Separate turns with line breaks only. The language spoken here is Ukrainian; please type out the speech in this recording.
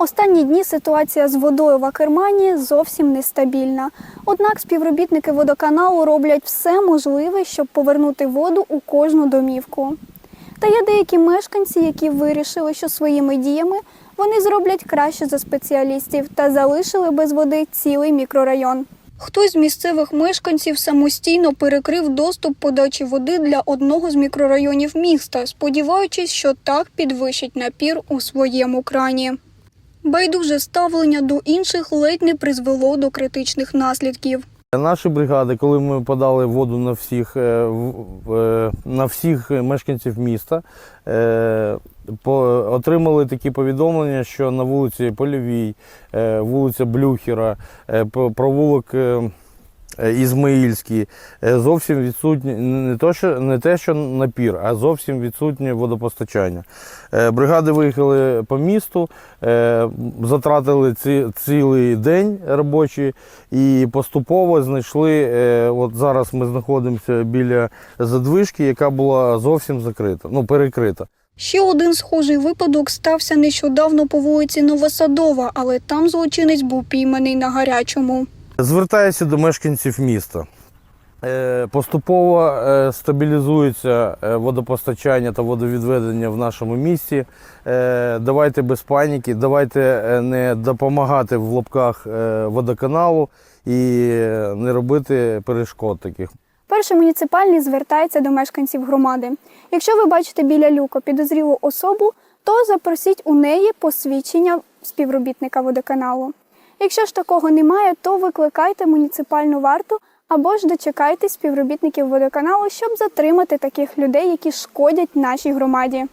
Останні дні ситуація з водою в Акермані зовсім нестабільна. Однак співробітники водоканалу роблять все можливе, щоб повернути воду у кожну домівку. Та є деякі мешканці, які вирішили, що своїми діями вони зроблять краще за спеціалістів та залишили без води цілий мікрорайон. Хтось з місцевих мешканців самостійно перекрив доступ подачі води для одного з мікрорайонів міста, сподіваючись, що так підвищить напір у своєму крані. Байдуже ставлення до інших ледь не призвело до критичних наслідків.
Наші бригади, коли ми подали воду на всіх, е, е, на всіх мешканців міста, е, отримали такі повідомлення, що на вулиці Польовій, вулиця Блюхера, провулок Ізмаїльський, е, зовсім відсутні не то, що не те, що напір, а зовсім відсутнє водопостачання. Е, Бригади виїхали по місту, е, затратили ці, цілий день робочий і поступово знайшли. е, От зараз ми знаходимося біля задвижки, яка була зовсім закрита, ну перекрита.
Ще один схожий випадок стався нещодавно по вулиці Новосадова, але там злочинець був пійманий на гарячому.
Звертаюся до мешканців міста. Е, Поступово е, стабілізується е, водопостачання та водовідведення в нашому місті. Давайте без паніки, давайте не допомагати в лапках водоканалу і не робити перешкод таких.
Перший муніципальний звертається до мешканців громади. Якщо ви бачите біля люка підозрілу особу, то запросіть у неї посвідчення співробітника водоканалу. Якщо ж такого немає, то викликайте муніципальну варту або ж дочекайте співробітників водоканалу, щоб затримати таких людей, які шкодять нашій громаді.